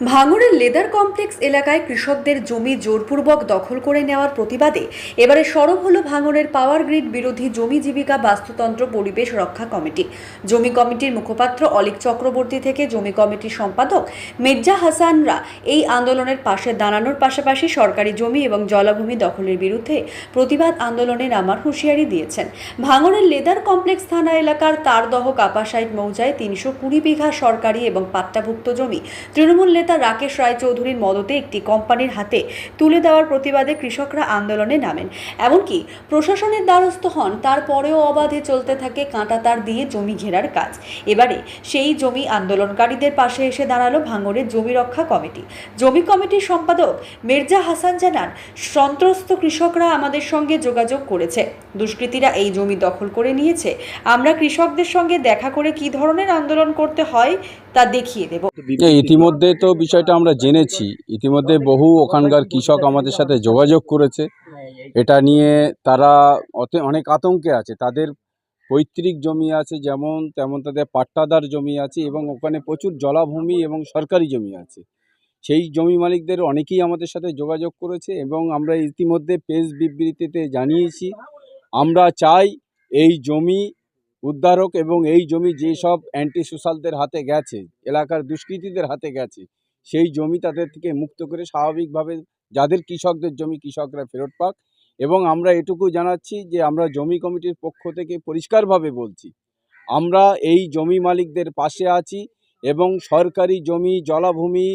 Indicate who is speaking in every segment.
Speaker 1: ভাঙড়ের leather complex এলাকায় কৃষকদের জমি জোরপূর্বক দখল করে নেওয়ার প্রতিবাদে এবারে সরব হলো ভাঙড়ের পাওয়ার গ্রিড বিরোধী জমি জীবিকা বাস্তুতন্ত্র পরিবেশ রক্ষা কমিটি। জমি কমিটির মুখপাত্র অলিক চক্রবর্তী থেকে জমি কমিটির সম্পাদক মির্জা হাসানরা এই আন্দোলনের পাশে দাঁড়ানোর পাশাপাশি সরকারি জমি এবং জলাভূমি দখলের বিরুদ্ধে প্রতিবাদ আন্দোলনে নামার হুঁশিয়ারি দিয়েছেন। ভাঙড়ের লেদার কমপ্লেক্স থানা এলাকার তারদহ কাপাসাইড মৌজায় তিনশো কুড়ি বিঘা সরকারি এবং পাট্টাভুক্ত জমি তৃণমূল নেতা রাকেশ রায়চৌধুরীর মদতে একটি কোম্পানির হাতে তুলে দেওয়ার প্রতিবাদে কৃষকরা আন্দোলনে নামেন। এমনকি প্রশাসনের দ্বারস্থ হন, তারপরেও অবাধে চলতে থাকে কাঁটাতার দিয়ে জমি ঘেরার কাজ। এবারে সেই জমি আন্দোলনকারীদের পাশে এসে দাঁড়াল ভাঙড়ের জমি রক্ষা কমিটি। জমি কমিটির সম্পাদক মির্জা হাসান জানান, সন্ত্রস্ত কৃষকরা আমাদের সঙ্গে যোগাযোগ করেছে। দুষ্কৃতীরা এই জমি দখল করে নিয়েছে। আমরা কৃষকদের সঙ্গে দেখা করে কি ধরনের আন্দোলন করতে হয় তা দেখিয়ে দেব।
Speaker 2: ইতিমধ্যে তো বিষয়টা আমরা জেনেছি। ইতিমধ্যে বহু ওখানকার কৃষক আমাদের সাথে যোগাযোগ করেছে। এটা নিয়ে তারা অনেক আতঙ্কে আছে। তাদের পৈতৃক জমি আছে যেমন, তেমন তাদের পাট্টাদার জমি আছে এবং ওখানে প্রচুর জলাভূমি এবং সরকারি জমি আছে। সেই জমি মালিকদের অনেকেই আমাদের সাথে যোগাযোগ করেছে এবং আমরা ইতিমধ্যে প্রেস বিবৃতিতে জানিয়েছি। আমরা চাই এই জমি উদ্ধারক এবং এই জমি যেসব অ্যান্টি সোশ্যালদের হাতে গেছে, এলাকার দুষ্কৃতীদের হাতে গেছে সেই জমি তাদের থেকে মুক্ত করে স্বাভাবিকভাবে যাদের কৃষকদের জমি কৃষকরা ফেরত পাক। এবং আমরা এটুকু জানাচ্ছি যে আমরা জমি কমিটির পক্ষ থেকে পরিষ্কারভাবে বলছি, আমরা এই জমি মালিকদের পাশে আছি এবং সরকারি জমি, জলাভূমি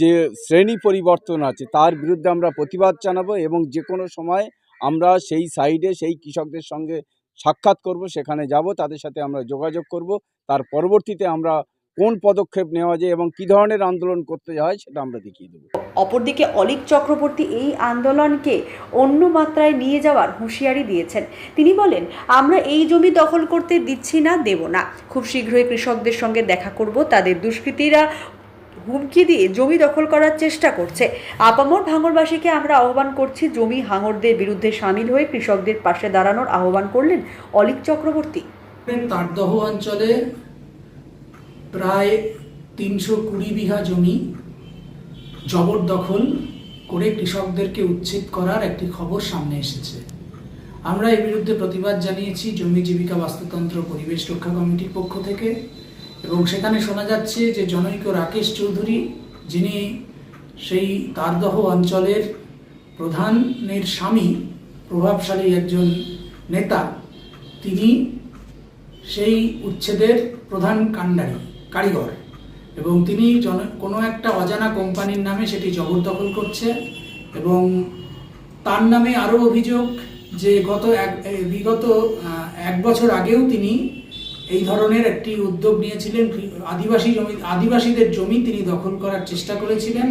Speaker 2: যে শ্রেণি পরিবর্তন আছে তার বিরুদ্ধে আমরা প্রতিবাদ জানাব এবং যে কোনো সময় আমরা সেই সাইডে সেই কৃষকদের সঙ্গে সাক্ষাৎ করব, সেখানে যাব, তাদের সাথে আমরা যোগাযোগ করব। তার পরবর্তীতে আমরা কোন পদক্ষেপ নেওয়া যায় এবং কি ধরনের আন্দোলন করতে হয় সেটা আমরা দেখিয়ে দেবো।
Speaker 1: অপরদিকে অলিক চক্রবর্তী এই আন্দোলনকে অন্য মাত্রায় নিয়ে যাওয়ার হুঁশিয়ারি দিয়েছেন। তিনি বলেন আমরা এই জমি দখল করতে দিচ্ছি না দেব না। খুব শীঘ্রই কৃষকদের সঙ্গে দেখা করব। তাদের দুষ্কৃতীরা হুমকি দিয়ে জমি দখল করার চেষ্টা করছে। আপামর ভাঙরবাসীকে আমরা আহ্বান করছি জমি হাঙরদের বিরুদ্ধে সামিল হয়ে কৃষকদের পাশে দাঁড়ানোর আহ্বান করলেন অলিক চক্রবর্তী।
Speaker 3: তারদহ অঞ্চলে প্রায় তিনশো কুড়ি বিঘা জমি জবরদখল করে কৃষকদেরকে উচ্ছেদ করার একটি খবর সামনে এসেছে। আমরা এর বিরুদ্ধে প্রতিবাদ জানিয়েছি জমি জীবিকা বাস্তুতন্ত্র পরিবেশ রক্ষা কমিটির পক্ষ থেকে এবং সেখানে শোনা যাচ্ছে যে জনৈক রাকেশ চৌধুরী, যিনি সেই তারদহ অঞ্চলের প্রধানের স্বামী, প্রভাবশালী একজন নেতা, তিনি সেই উচ্ছেদের প্রধান কাণ্ডারি। কারিগর। এবং তিনি জন, কোনো একটা অজানা কোম্পানির নামে সেটি জবরদখল করছে এবং তার নামে আরও অভিযোগ যে গত এক বিগত এক বছর আগেও তিনি এই ধরনের একটি উদ্যোগ নিয়েছিলেন। আদিবাসী জমি, আদিবাসীদের জমি তিনি দখল করার চেষ্টা করেছিলেন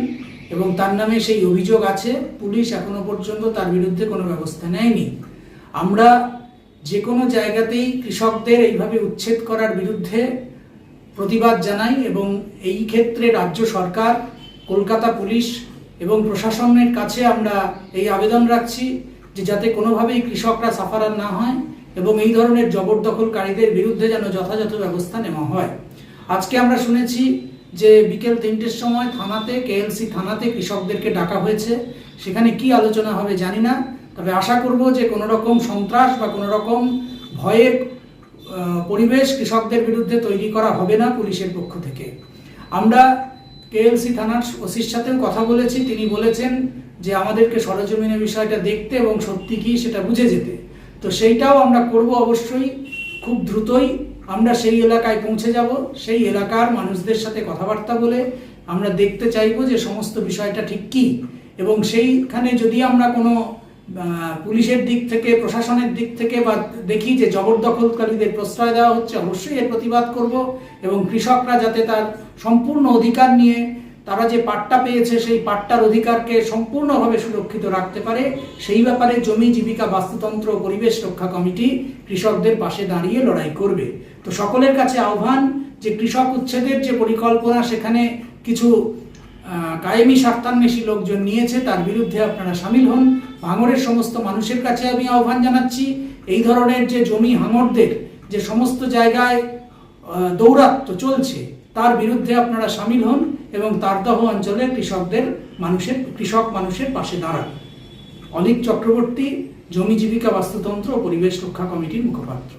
Speaker 3: এবং তার নামে সেই অভিযোগ আছে। পুলিশ এখনও পর্যন্ত তার বিরুদ্ধে কোনো ব্যবস্থা নেয়নি। আমরা যে কোনো জায়গাতেই কৃষকদের এইভাবে উচ্ছেদ করার বিরুদ্ধে প্রতিবাদ জানাই এবং এই ক্ষেত্রে রাজ্য সরকার কলকাতা পুলিশ এবং প্রশাসনের কাছে আমরা এই আবেদন রাখছি যে যাতে কোনোভাবেই কৃষকরা সাফারার না হয় এবং এই ধরনের জবরদখলকারীদের বিরুদ্ধে যেন যথাযথ ব্যবস্থা নেওয়া হয়। আজকে আমরা শুনেছি যে বিকেল তিনটের সময় থানাতে কেএলসি থানাতে কৃষকদেরকে ডাকা হয়েছে। সেখানে কি আলোচনা হবে জানি না তবে আশা করব যে কোনো রকম সন্ত্রাস বা কোনো রকম আহ, পরিবেশ কৃষকদের বিরুদ্ধে তৈরি করা হবে না পুলিশের পক্ষ থেকে। আমরা কেএলসি থানার ওসির সাথেও কথা বলেছি, তিনি বলেছেন যে আমাদেরকে সরজমিনে বিষয়টা দেখতে এবং সত্যি কি সেটা বুঝে যেতে। তো সেইটাও আমরা করব অবশ্যই, খুব দ্রুতই। আমরা সেই এলাকায় পৌঁছে যাব, সেই এলাকার মানুষদের সাথে কথাবার্তা বলে আমরা দেখতে চাইব যে সমস্ত বিষয়টা ঠিক কি। এবং সেইখানে যদি আমরা কোনো পুলিশের দিক থেকে, প্রশাসনের দিক থেকে বা দেখি যে জবরদখলকারীদের প্রশ্রয় দেওয়া হচ্ছে, অবশ্যই এর প্রতিবাদ করব এবং কৃষকরা যাতে তার সম্পূর্ণ অধিকার নিয়ে তারা যে পাট্টা পেয়েছে, সেই পাট্টার অধিকারকে সম্পূর্ণভাবে সুরক্ষিত রাখতে পারে। সেই ব্যাপারে জমি জীবিকা বাস্তুতন্ত্র পরিবেশ রক্ষা কমিটি কৃষকদের পাশে দাঁড়িয়ে লড়াই করবে। তো সকলের কাছে আহ্বান যে কৃষক উচ্ছেদের যে পরিকল্পনা, সেখানে কিছু কায়েমি স্বার্থান্বেষী লোকজন নিয়েছে, তার বিরুদ্ধে আপনারা সামিল হন। ভাঙড়ের সমস্ত মানুষের কাছে আমি আহ্বান জানাচ্ছি, এই ধরনের যে জমি হাঙরদের যে সমস্ত জায়গায় দৌরাত্ম চলছে, তার বিরুদ্ধে আপনারা সামিল হন এবং তারদহ অঞ্চলে কৃষকদের মানুষের, কৃষক মানুষের পাশে দাঁড়ান। অলিক চক্রবর্তী, জমি জীবিকা বাস্তুতন্ত্র ও পরিবেশ রক্ষা কমিটির মুখপাত্র।